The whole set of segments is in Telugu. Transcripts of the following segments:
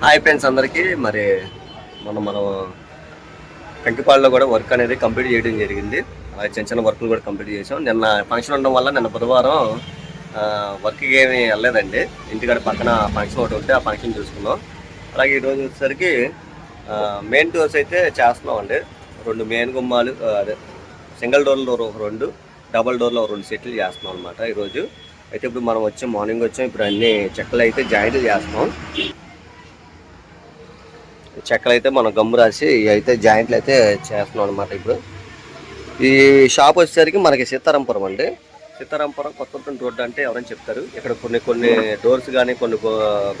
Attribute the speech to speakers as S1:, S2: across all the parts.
S1: హాయ్ ఫ్రెండ్స్ అందరికీ. మరి మనం మనం కంకిపాడులో కూడా వర్క్ అనేది కంప్లీట్ చేయడం జరిగింది. అలాగే చిన్న చిన్న వర్క్లు కూడా కంప్లీట్ చేసాం నిన్న ఫంక్షన్ ఉండడం వల్ల నిన్న బుధవారం వర్క్కి ఏమీ వెళ్ళలేదండి. ఇంటికాడ పక్కన ఫంక్షన్ ఒకటి ఉంటే ఆ ఫంక్షన్ చూసుకున్నాం. అలాగే ఈరోజు వచ్చేసరికి మెయిన్ డోర్స్ అయితే చేస్తున్నాం అండి రెండు మెయిన్ గుమ్మాలు అదే సింగిల్ డోర్లో ఒక రెండు డబల్ డోర్లో ఒక రెండు సెట్లు చేస్తున్నాం అనమాట ఈరోజు. అయితే ఇప్పుడు మనం వచ్చాం మార్నింగ్ వచ్చాం. ఇప్పుడు అన్ని చెక్కలు అయితే జాయింట్ చేస్తున్నాం. చెక్కలు అయితే మనం గమ్ము రాసి అయితే జాయింట్లు అయితే చేస్తున్నాం అనమాట ఇప్పుడు. ఈ షాప్ వచ్చేసరికి మనకి సీతారాంపురం అండి. సీతారాంపురం కొత్త రోడ్డు అంటే ఎవరైనా చెప్తారు. ఇక్కడ కొన్ని కొన్ని డోర్స్ కానీ కొన్ని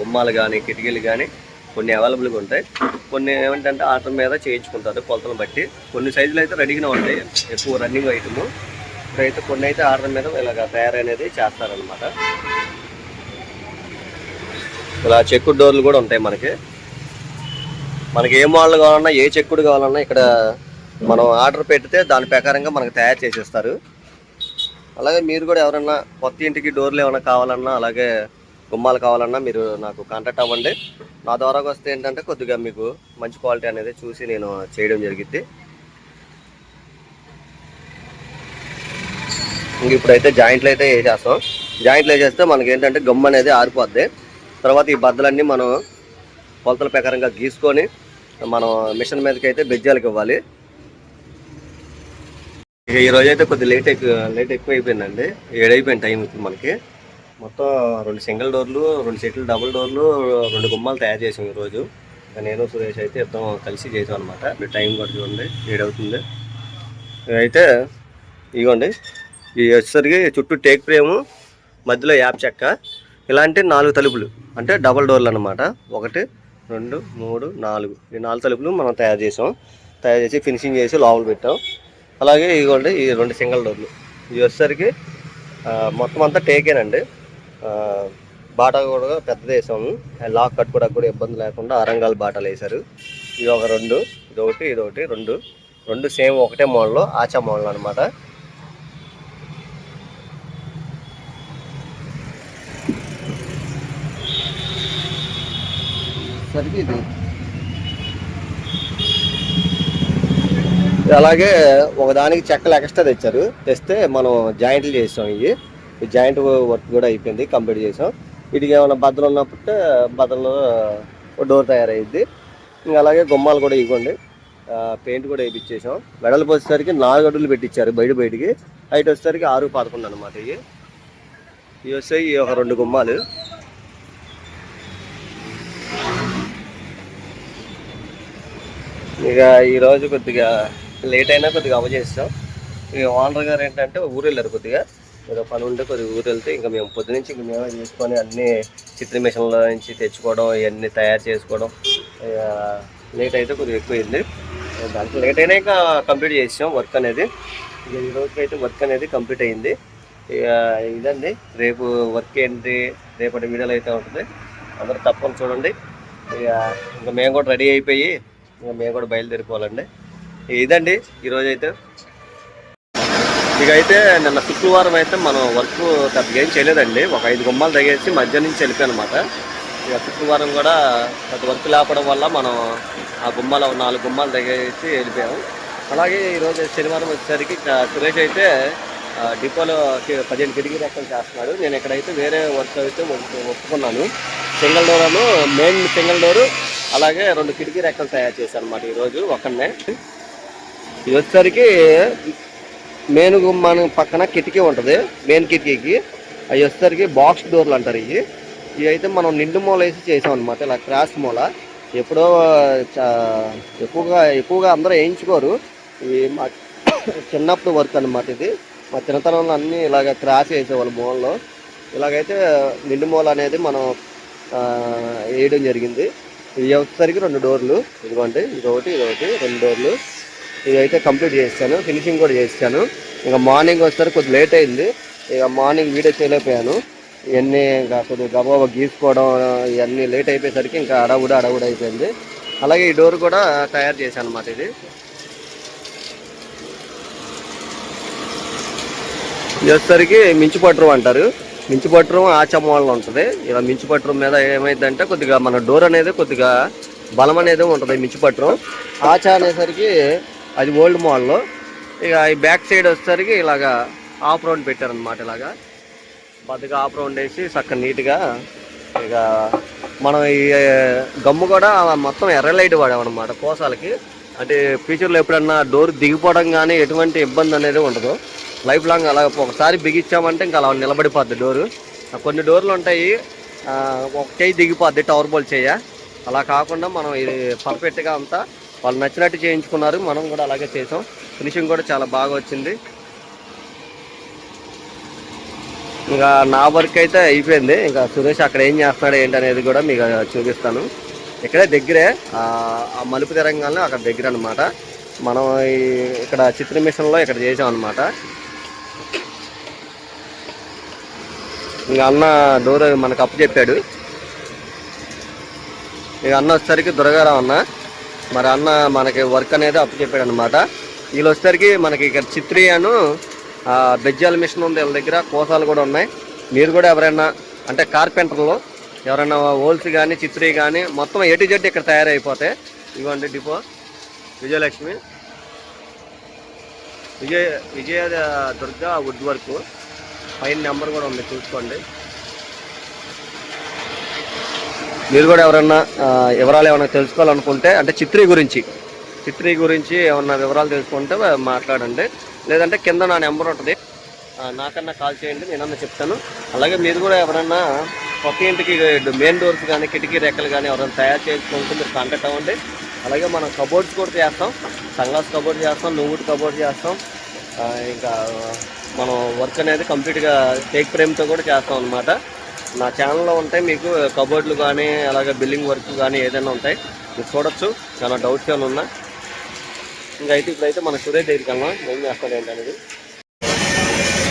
S1: గుమ్మాలు కానీ కిటికీలు కానీ కొన్ని అవైలబుల్గా ఉంటాయి. కొన్ని ఏమిటంటే ఆర్డర్ మీద చేయించుకుంటారు కొలతలు బట్టి. కొన్ని సైజులు అయితే రెడీగానే ఉంటాయి. ఎక్కువ రన్నింగ్ ఐటమ్ ఇప్పుడైతే కొన్ని అయితే ఆర్డర్ మీద ఇలాగ తయారనేది చేస్తారనమాట ఇలా చెక్కు డోర్లు కూడా ఉంటాయి మనకి. మనకి ఏ మోడల్ కావాలన్నా ఏ చెక్కుడు కావాలన్నా ఇక్కడ మనం ఆర్డర్ పెడితే దాని ప్రకారంగా మనకు తయారు చేసేస్తారు. అలాగే మీరు కూడా ఎవరన్నా కొత్త ఇంటికి డోర్లు ఏమైనా కావాలన్నా అలాగే గుమ్మాలు కావాలన్నా మీరు నాకు కాంటాక్ట్ అవ్వండి. నా ద్వారాకి వస్తే ఏంటంటే కొద్దిగా మీకు మంచి క్వాలిటీ అనేది చూసి నేను చేయడం జరిగింది. ఇంక ఇప్పుడైతే జాయింట్లు అయితే వేసేస్తాం. జాయింట్లు వేసేస్తే మనకి ఏంటంటే గమ్ అనేది ఆరిపోద్ది. తర్వాత ఈ బద్దలన్నీ మనం కొలతల ప్రకారంగా గీసుకొని మనం మిషన్ మీదకి అయితే బెజ్జాలకు ఇవ్వాలి. ఇక ఈ రోజు అయితే కొద్దిగా లేట్ ఎక్కువ లేట్ ఎక్కువ అయిపోయిందండి ఏడైపోయింది టైం ఇప్పుడు మనకి. మొత్తం రెండు సింగిల్ డోర్లు రెండు సెట్లు డబుల్ డోర్లు రెండు గుమ్మాలు తయారు చేసాం ఈరోజు నేను సురేష్ అయితే ఇద్దరం కలిసి చేసాం అనమాట ఇప్పుడు టైం కూడా చూడండి ఏడవుతుంది. అయితే ఇగోండి ఈ వచ్చేసరికి చుట్టూ టేక్ ఫ్రేము మధ్యలో యాప్ చెక్క ఇలాంటి నాలుగు తలుపులు అంటే డబల్ డోర్లు అనమాట ఒకటి రెండు మూడు నాలుగు. ఈ నాలుగు తలుపులు మనం తయారు చేసాం. తయారు చేసి ఫినిషింగ్ చేసి లోపల పెట్టాం. అలాగే ఇదిగోండి ఈ రెండు సింగిల్ డోర్లు. ఇవి వచ్చేసరికి మొత్తం అంతా టేకేనండి బాట బాటా కూడా పెద్దది వేసాము. లాక్ కట్టుకోవడానికి కూడా ఇబ్బంది లేకుండా అరంగాల బాటాలు వేశారు. ఇది ఒక రెండు ఇదొకటి ఇదొకటి రెండు. రెండు సేమ్ ఒకటే మోడల్ ఆచా మోడల్ అనమాట సరికి ఇది. అలాగే ఒకదానికి చెక్కలు ఎక్స్ట్రా తెచ్చారు. తెస్తే మనం జాయింట్లు చేసాం ఇవి. జాయింట్ వర్క్ కూడా అయిపోయింది కంప్లీట్ చేసాం. వీటికి ఏమైనా బద్దలు ఉన్నప్పుడు బద్దలు డోర్ తయారయ్యింది ఇంకా అలాగే గుమ్మాలు కూడా ఇవ్వండి. పెయింట్ కూడా వేయించేసాం వెడల్పు వచ్చేసరికి నాలుగు అడుగులు పెట్టించారు బయట బయటికి. హైట్ వచ్చేసరికి ఆరు పదకొండు అనమాట ఇవి. ఇవి వస్తాయి ఒక రెండు గుమ్మాలు. ఇక ఈరోజు కొద్దిగా లేట్ అయినా కొద్దిగా అవజేస్తాం ఇక ఓనర్ గారు ఏంటంటే ఊరు వెళ్ళారు కొద్దిగా. ఏదో పని ఉంటే కొద్దిగా ఊరు వెళ్తే ఇంకా మేము పొద్దు నుంచి ఇంక మేమే చేసుకొని అన్ని చిత్ర మిషన్ల నుంచి తెచ్చుకోవడం ఇవన్నీ తయారు చేసుకోవడం ఇక లేట్ అయితే కొద్దిగా ఎక్కువైంది. దాంట్లో లేట్ అయినా ఇంకా కంప్లీట్ చేసాం వర్క్ అనేది. ఇక ఈ రోజుకి అయితే వర్క్ అనేది కంప్లీట్ అయింది. ఇక ఇదండి. రేపు వర్క్ ఏంటి రేపటి వీడియోలో అయితే ఉంటుంది. అందరూ తప్పకుండా చూడండి. ఇక ఇంకా మేము కూడా రెడీ అయిపోయి ఇంకా మేము కూడా బయలుదేరిపోవాలండి. ఇదండి ఈరోజు అయితే ఇక అయితే నిన్న శుక్రవారం అయితే మనం వర్క్ పెద్దగా ఏం చేయలేదండి. ఒక ఐదు గుమ్మాలు తగేసి మధ్య నుంచి వెళ్ళిపోయానమాట. అనమాట ఇక శుక్రవారం కూడా పెద్ద వర్క్ లేపడం వల్ల మనం ఆ గుమ్మాలు నాలుగు గుమ్మాలు తగేసి వెళ్ళిపోయాము. అలాగే ఈరోజు శనివారం వచ్చేసరికి సురేష్ అయితే డిపోలో పదిహేను కిటికీ రెక్కలు చేస్తున్నాడు. నేను ఇక్కడైతే వేరే వర్క్ అయితే ఒప్పుకున్నాను. సింగిల్ డోర్ అను మెయిన్ సింగిల్ డోరు అలాగే రెండు కిటికీ రెక్కలు తయారు చేశాను అనమాట ఈరోజు ఒకనే ఇది వచ్చేసరికి మెయిన్ మన పక్కన కిటికీ ఉంటుంది మెయిన్ కిటికీకి. అవి వచ్చేసరికి బాక్స్ డోర్లు అంటారు ఇవి. ఇవి అయితే మనం నిండు మూల వేసి చేసాం అనమాట ఇలా క్రాస్ మూల. ఎప్పుడో ఎక్కువగా ఎక్కువగా అందరూ వేయించుకోరు. ఇవి మా చిన్నప్పుడు వర్క్ అనమాట ఇది. మా చిన్నతనంలో అన్నీ ఇలాగ క్రాస్ వేసేవాళ్ళు మూలలో. ఇలాగైతే నిండు మూల అనేది మనం వేయడం జరిగింది. ఇది వచ్చేసరికి రెండు డోర్లు. ఇదిగోండి ఇదొకటి ఇదొకటి రెండు డోర్లు. ఇదైతే అయితే కంప్లీట్ చేస్తాను. ఫినిషింగ్ కూడా చేస్తాను. ఇంకా మార్నింగ్ వచ్చేసరికి కొద్దిగా లేట్ అయింది. ఇక మార్నింగ్ వీడియో చేయలేకపోయాను. ఇవన్నీ ఇంకా కొద్దిగా గబాబా గీసుకోవడం ఇవన్నీ లేట్ అయిపోయేసరికి ఇంకా అడవుడు అడవుడు అయిపోయింది. అలాగే ఈ డోర్ కూడా తయారు చేశాను అనమాట ఇది. ఇది వచ్చేసరికి మించిపట్రు అంటారు. మించు పట్టరం ఆచా మోడల్ ఉంటుంది. ఇలా మించి పట్టరం మీద ఏమైందంటే కొద్దిగా మన డోర్ అనేది కొద్దిగా బలం అనేది ఉంటుంది మించి పట్టరం ఆచా అనేసరికి అది ఓల్డ్ మోడల్ ఇక ఈ బ్యాక్ సైడ్ వచ్చేసరికి ఇలాగా ఆఫ్ రౌండ్ పెట్టారనమాట ఇలాగా. బద్దగా ఆఫ్ రౌండ్ వేసి చక్కగా నీట్గా ఇక మనం ఈ గమ్ము కూడా మొత్తం ఎర్ర లైట్ వాడామన్నమాట కోసాలకి. అంటే ఫ్యూచర్లో ఎప్పుడన్నా డోర్ దిగిపోవడం కానీ ఎటువంటి ఇబ్బంది అనేది ఉండదు. లైఫ్ లాంగ్ అలా ఒకసారి బిగించామంటే ఇంకా అలా నిలబడిపోద్ది డోరు. కొన్ని డోర్లు ఉంటాయి ఒక చేయి దిగిపోద్ది టవర్ బోల్ చేయ. అలా కాకుండా మనం ఇది పర్ఫెక్ట్గా అంతా వాళ్ళు నచ్చినట్టు చేయించుకున్నారు మనం కూడా అలాగే చేసాం. ఫినిషింగ్ కూడా చాలా బాగా వచ్చింది. ఇంకా నా వర్క్ అయితే అయిపోయింది. ఇంకా సురేష్ అక్కడ ఏం చేస్తున్నాడు ఏంటి అనేది కూడా మీకు చూపిస్తాను. ఇక్కడే దగ్గరే ఆ మలుపు తెరంగానే అక్కడ దగ్గర అనమాట మనం ఇక్కడ చిత్ర మిషన్లో ఇక్కడ చేసాం అనమాట ఇంకా అన్న డోర్ మనకు అప్పచెప్పాడు ఇక అన్న వచ్చేసరికి దొరగారావు అన్న. మరి అన్న మనకి వర్క్ అనేది అప్పచెప్పాడు అనమాట వీళ్ళు వచ్చేసరికి మనకి ఇక్కడ చిత్రి అను బెజ్జాల మిషన్ ఉంది వీళ్ళ దగ్గర కోసాలు కూడా ఉన్నాయి. మీరు కూడా ఎవరైనా అంటే కార్పెంటర్లు ఎవరైనా హోల్స్ కానీ చిత్రీ కానీ మొత్తం ఏ టు జెడ్ ఇక్కడ తయారైపోతాయి ఇవ్వండి depot Vijayalakshmi. Vijaya Vijaya Durga wood work. పైన నెంబర్ కూడా ఉంది చూసుకోండి. మీరు కూడా ఎవరన్నా వివరాలు ఏమైనా తెలుసుకోవాలనుకుంటే అంటే చిత్రీ గురించి చిత్రీ గురించి ఏమన్నా వివరాలు తెలుసుకుంటే మాట్లాడండి. లేదంటే కింద నా నెంబర్ ఉంటుంది. నాకన్నా కాల్ చేయండి నేనన్నా చెప్తాను. అలాగే మీరు కూడా ఎవరన్నా కొత్త ఇంటికి మెయిన్ డోర్స్ కానీ కిటికీ రెక్కలు కానీ ఎవరైనా తయారు చేసుకుంటే మీరు కాంటాక్ట్ అవ్వండి. అలాగే మనం కబోర్డ్స్ కూడా చేస్తాం. సంగాస్ కబోర్డ్ చేస్తాం నువ్వుడు కబోర్డ్ చేస్తాం. ఇంకా మనం వర్క్ అనేది కంప్లీట్గా టేక్ ఫ్రేమ్తో కూడా చేస్తాం అనమాట నా ఛానల్లో ఉంటాయి మీకు కబోర్డ్లు కానీ అలాగే బిల్లింగ్ వర్క్ కానీ ఏదైనా ఉంటాయి. మీరు చూడొచ్చు చాలా డౌట్స్ ఏమైనా ఉన్నా. ఇంకైతే ఇప్పుడైతే మన సురేష్ దగ్గరికి వెళ్ళాం ఏం చేస్తాడు ఏంటనేది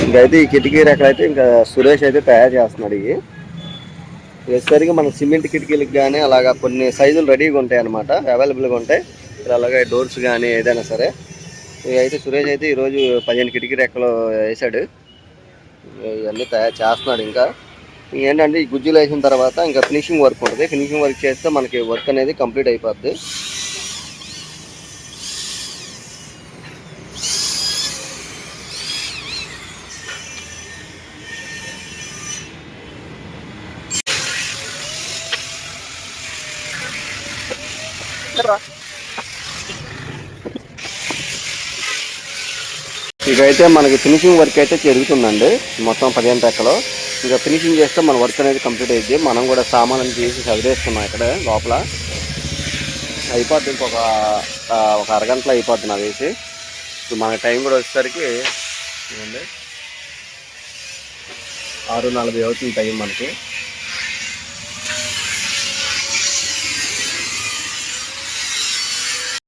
S1: ఇంకైతే ఈ కిటికీ ఎక్కడైతే ఇంకా సురేష్ అయితే తయారు చేస్తున్నాడు ఇవి. వచ్చేసరికి మన సిమెంట్ కిటికీలకు కానీ అలాగా కొన్ని సైజులు రెడీగా ఉంటాయి అనమాట అవైలబుల్గా ఉంటాయి. అలాగే డోర్స్ కానీ ఏదైనా సరే. అయితే సురేష్ అయితే ఈరోజు పదిహేను కిటికీ రెక్కలు వేసాడు. ఇవన్నీ తయారు చేస్తున్నాడు ఇంకా. ఏంటంటే ఈ గుజ్జులు వేసిన తర్వాత ఇంకా ఫినిషింగ్ వర్క్ ఉంటుంది. ఫినిషింగ్ వర్క్ చేస్తే మనకి వర్క్ అనేది కంప్లీట్ అయిపోద్ది. ఇకైతే మనకి ఫినిషింగ్ వర్క్ అయితే జరుగుతుందండి. మొత్తం పదిహేను రెక్కలు. ఇంకా ఫినిషింగ్ చేస్తే మన వర్క్ అనేది కంప్లీట్ అయ్యింది మనం కూడా సామాన్లు చేసి చదివేస్తున్నాం ఇక్కడ లోపల. అయిపోద్ది ఇంకొక ఒక అరగంటలో అయిపోద్ది నా వేసి మన టైం కూడా వచ్చేసరికి ఆరు నలభై అవుతుంది టైం మనకి.